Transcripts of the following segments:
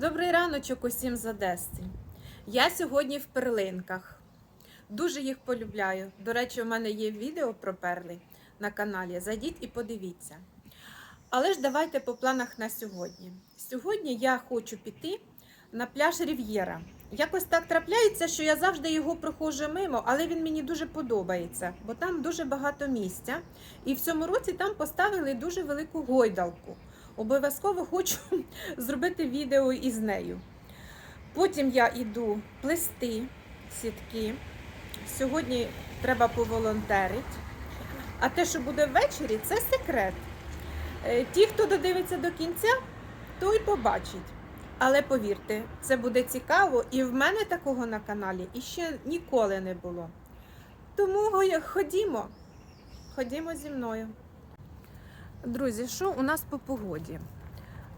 Добрий раночок усім з Одеси. Я сьогодні в перлинках. Дуже їх полюбляю. До речі, у мене є відео про перли на каналі. Зайдіть і подивіться. Але ж давайте по планах на сьогодні. Сьогодні я хочу піти на пляж Рів'єра. Якось так трапляється, що я завжди його проходжу мимо, але він мені дуже подобається, бо там дуже багато місця. І в цьому році там поставили дуже велику гойдалку. Обов'язково хочу зробити відео із нею. Потім я йду плести сітки. Сьогодні треба поволонтерити. А те, що буде ввечері, це секрет. Е, Ті, хто додивиться до кінця, той побачить. Але повірте, це буде цікаво, і в мене такого на каналі іще ніколи не було. Тому ходімо, ходімо зі мною. Друзі, що у нас по погоді?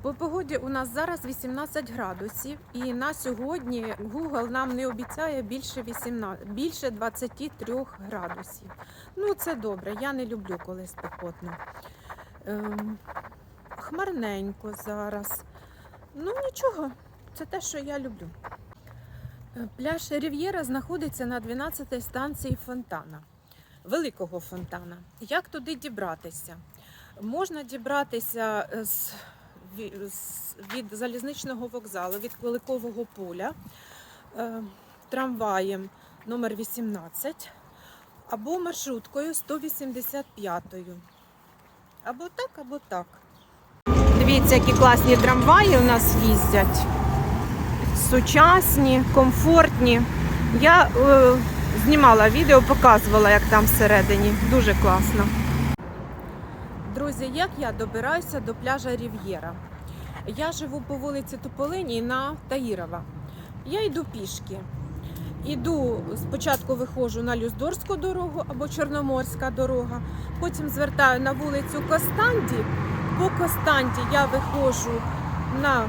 По погоді у нас зараз 18 градусів, і на сьогодні Google нам не обіцяє більше 18, більше 23 градусів. Ну, це добре, я не люблю, коли спекотно. Ем, хмарненько зараз. Ну нічого, це те, що я люблю. Е, Пляж Рів'єра знаходиться на 12-й станції фонтана, великого фонтана. Як туди дібратися? Можна дібратися е, з, ві- від залізничного вокзалу, від Великового поля е, трамваєм номер 18 або маршруткою 185. Або так, або так. Дивіться, які класні трамваї у нас їздять. Сучасні, комфортні. Я е, знімала відео, показувала, як там всередині. Дуже класно. Друзі, як я добираюся до пляжа Рів'єра? Я живу по вулиці Туполині на Таїрова. Я йду пішки. Іду, спочатку виходжу на Люздорську дорогу або Чорноморська дорога, потім звертаю на вулицю Костанді. По Костанді я виходжу на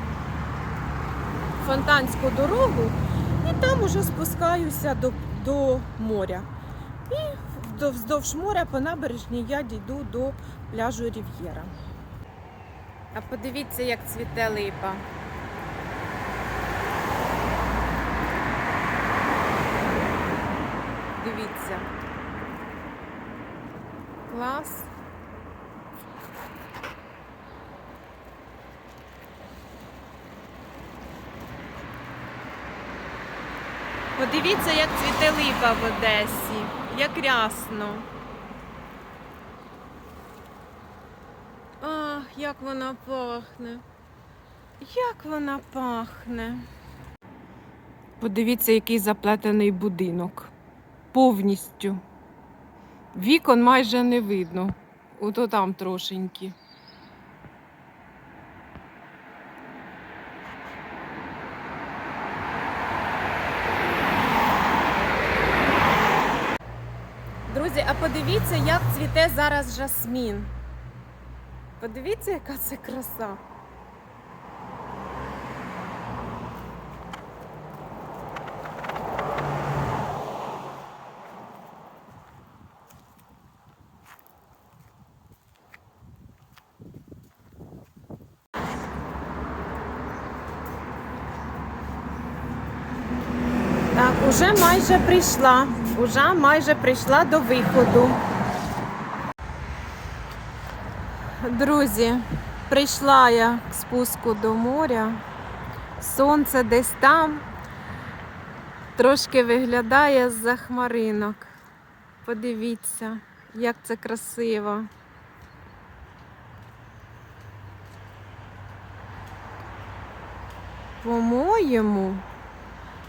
Фонтанську дорогу і там уже спускаюся до, до моря. І вздовж моря по набережній я дійду до пляжу Рів'єра. А подивіться, як цвіте липа. Дивіться. Клас. Подивіться, як цвіте липа в Одесі. Як рясно. Як вона пахне. Як вона пахне. Подивіться, який заплетений будинок. Повністю. Вікон майже не видно. Ото там трошенькі. Друзі, а подивіться, як цвіте зараз жасмін. Подивіться, яка це краса. Так, уже майже прийшла. Уже майже прийшла до виходу. Друзі, прийшла я к спуску до моря. Сонце десь там трошки виглядає з-за хмаринок. Подивіться, як це красиво. По-моєму,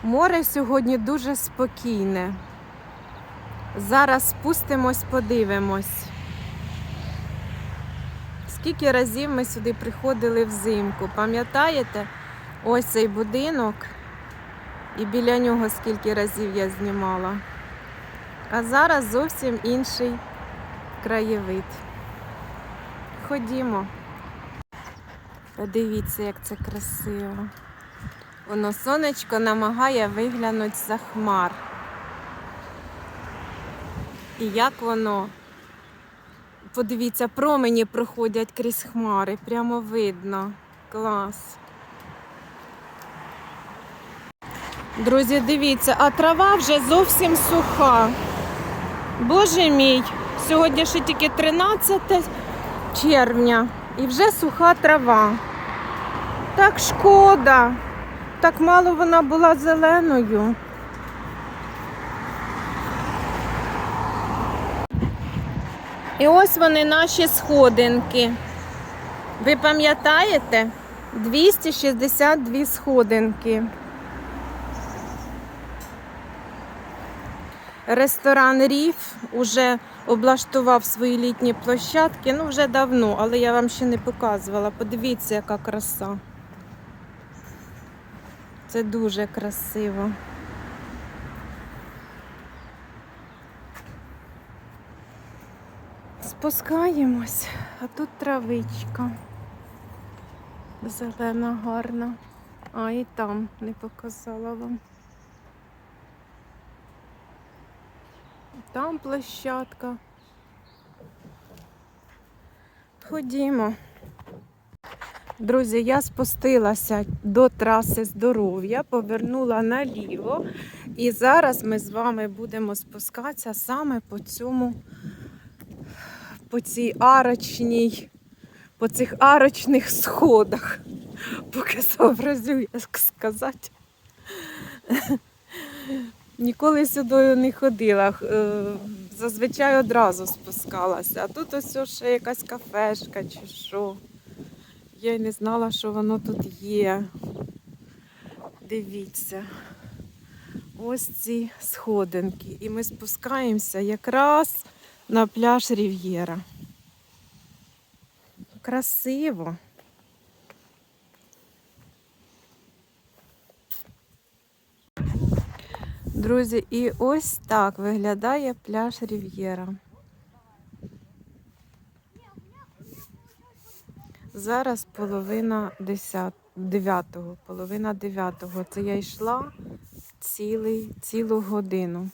море сьогодні дуже спокійне. Зараз спустимось, подивимось. Скільки разів ми сюди приходили взимку, пам'ятаєте? Ось цей будинок, і біля нього скільки разів я знімала. А зараз зовсім інший краєвид. Ходімо. Подивіться, як це красиво. Воно сонечко намагає виглянути за хмар. І як воно Подивіться, промені проходять крізь хмари, прямо видно. Клас. Друзі, дивіться, а трава вже зовсім суха. Боже мій, сьогодні ще тільки 13 червня і вже суха трава. Так шкода. Так мало вона була зеленою. І ось вони наші сходинки. Ви пам'ятаєте? 262 сходинки. Ресторан Ріф уже облаштував свої літні площадки. Ну, вже давно, але я вам ще не показувала. Подивіться, яка краса. Це дуже красиво. Спускаємось, а тут травичка. Зелена, гарна. А і там не показала вам. Там площадка. Ходімо. Друзі, я спустилася до траси здоров'я, повернула наліво, і зараз ми з вами будемо спускатися саме по цьому, по цій арочній, по цих арочних сходах, поки сообразю, як сказати. Ніколи сюди не ходила. е, Зазвичай одразу спускалася. А тут ось ще якась кафешка чи що. Я й не знала, що воно тут є. Дивіться. Ось ці сходинки. І ми спускаємося якраз на пляж Рів'єра. Красиво. Друзі, і ось так виглядає пляж Рів'єра. Зараз половина 10, 9, половина 9. Це я йшла цілий, цілу годину.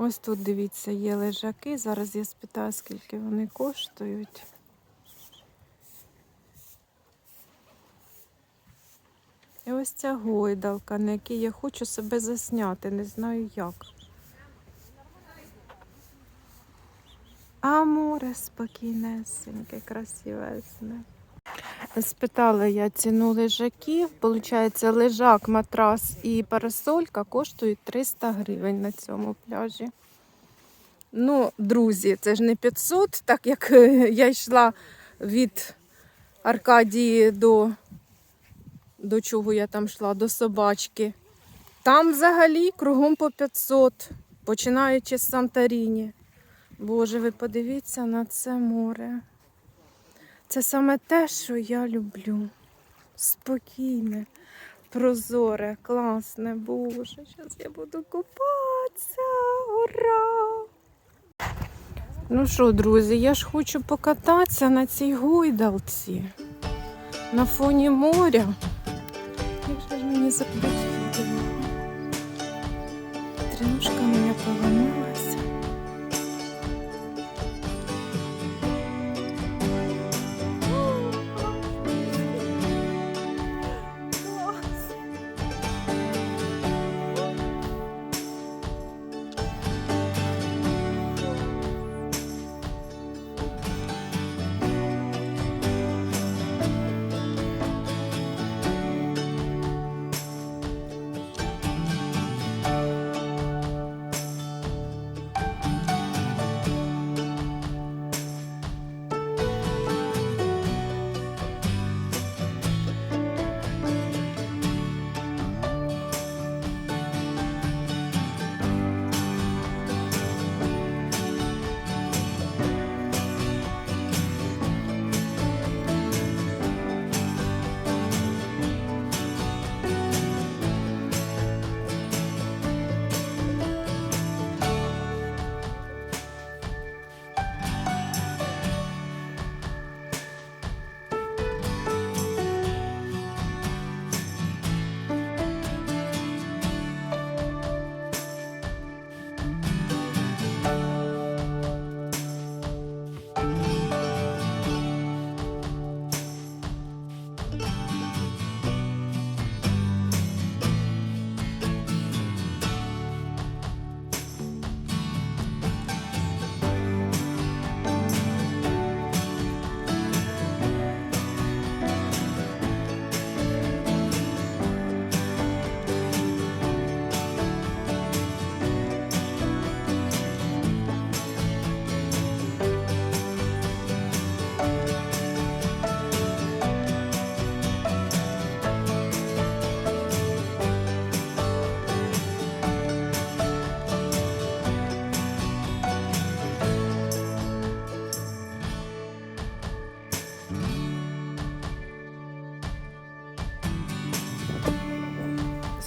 Ось тут, дивіться, є лежаки. Зараз я спитаю, скільки вони коштують. І ось ця гойдалка, на якій я хочу себе засняти, не знаю як. А море спокійнесеньке, красивесне. Спитала я ціну лежаків. Получається, лежак, матрас і парасолька коштують 300 гривень на цьому пляжі. Ну, друзі, це ж не 500, так як е, я йшла від Аркадії до, до чого я там йшла, до собачки. Там взагалі кругом по 500, починаючи з Санторіні. Боже, ви подивіться на це море. Це саме те, що я люблю. Спокійне, прозоре, класне, Боже. Зараз я буду купатися. Ура! Ну що, друзі, я ж хочу покататися на цій гойдалці. На фоні моря. Як же ж мені заплатити? Тринушка у мене поламалася.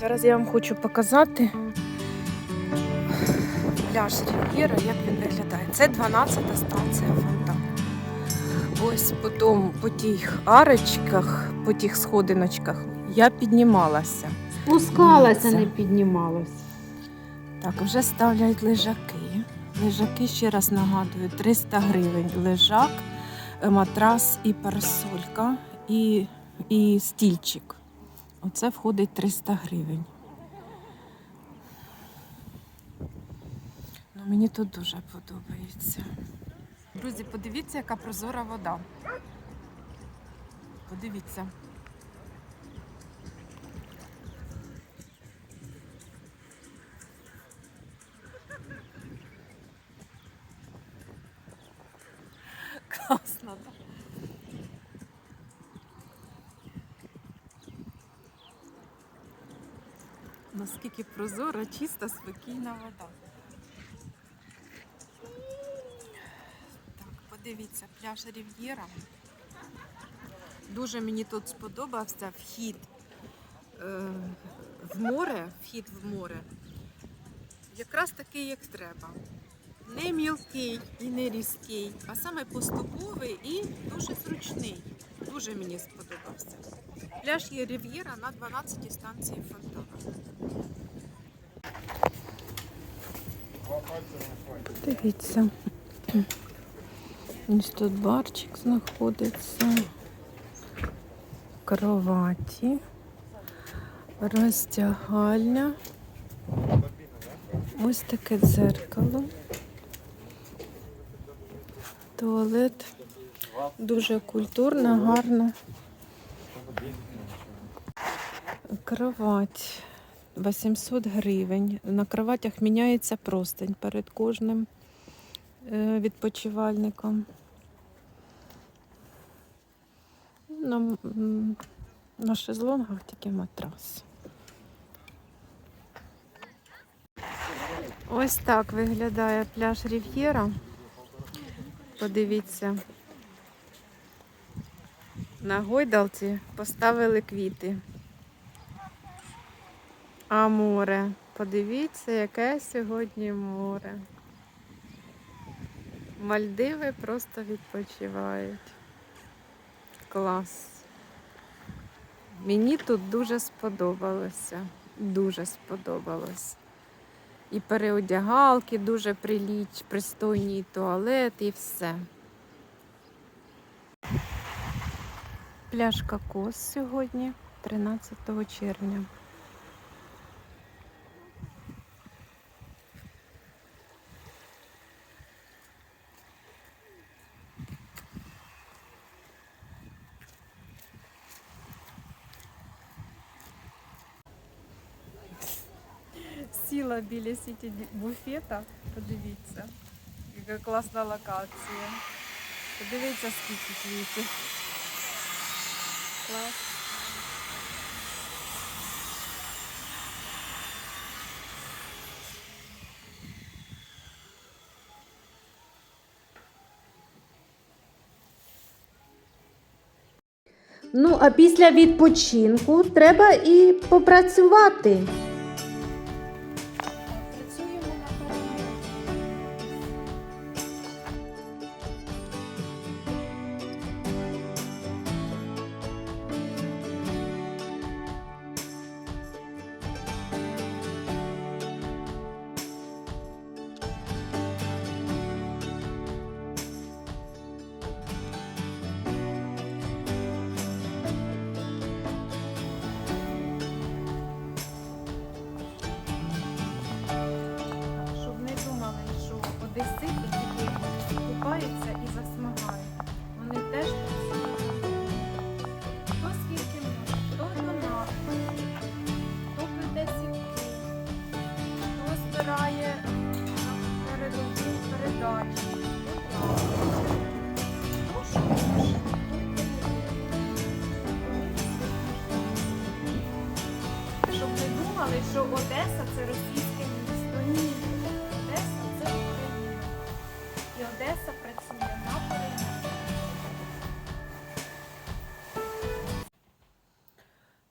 Зараз я вам хочу показати пляж Рів'єра, як він виглядає. Це 12-та станція фонтан. Ось потім по тих арочках, по тих сходиночках я піднімалася. Спускалася, не піднімалась. Так, вже ставлять лежаки. Лежаки, ще раз нагадую, 300 гривень лежак, е, матрас і парасолька, і, і стільчик. Оце входить 300 гривень. Ну, мені тут дуже подобається. Друзі, подивіться, яка прозора вода. Подивіться. Класно, так? Наскільки прозора, чиста, спокійна вода. Так, подивіться, пляж Рів'єра. Дуже мені тут сподобався вхід е, в море, вхід в море. Якраз такий, як треба. Не мілкий і не різкий, а саме поступовий і дуже зручний. Дуже мені сподобався. Пляж є Рів'єра на 12 станції фонтана. Дивіться. Ось тут барчик знаходиться. Кроваті. Роздягальня. Ось таке дзеркало. Туалет. Дуже культурно, гарно. Кровать 800 гривень. На кроватях міняється простень перед кожним е, відпочивальником. На, на шезлонгах тільки матрас. Ось так виглядає пляж Рів'єра. Подивіться. На гойдалці поставили квіти. А море. Подивіться, яке сьогодні море. Мальдиви просто відпочивають. Клас. Мені тут дуже сподобалося. Дуже сподобалось. І переодягалки дуже приліч, пристойні і туалет, і все. Пляж Кокос сьогодні, 13 червня. Сіла біля сіті буфета. Подивіться, яка класна локація. Подивіться, скільки квітів. Клас. Ну, а після відпочинку треба і попрацювати. Думали, що Одеса це російське місто. Ні. Одеса це Україна. І Одеса працює на перемогу.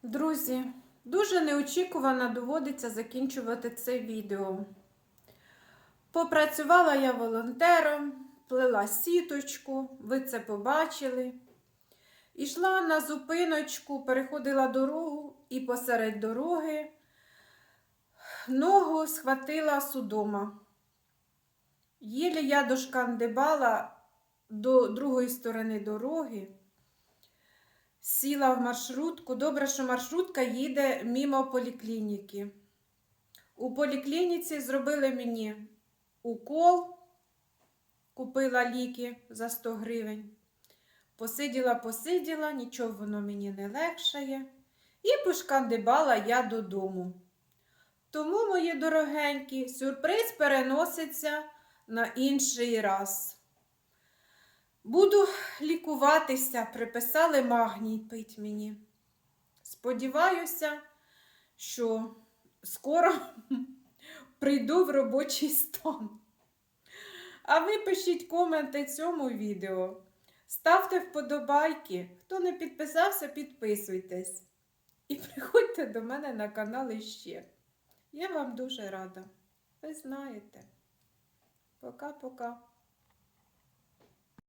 Друзі, дуже неочікувано доводиться закінчувати це відео. Попрацювала я волонтером, плела сіточку, ви це побачили. Ішла на зупиночку, переходила дорогу і посеред дороги ногу схватила судома. Єлі я дошкандибала до другої сторони дороги, сіла в маршрутку. Добре, що маршрутка їде мимо поліклініки. У поліклініці зробили мені укол, купила ліки за 100 гривень. Посиділа, посиділа, нічого воно мені не легшає. І пошкандибала я додому. Тому, мої дорогенькі, сюрприз переноситься на інший раз. Буду лікуватися, приписали магній пить мені. Сподіваюся, що скоро прийду в робочий стан. А ви пишіть коменти цьому відео. Ставте вподобайки. Хто не підписався, підписуйтесь. І приходьте до мене на канал іще. Я вам дуже рада. Ви знаєте. Пока-пока.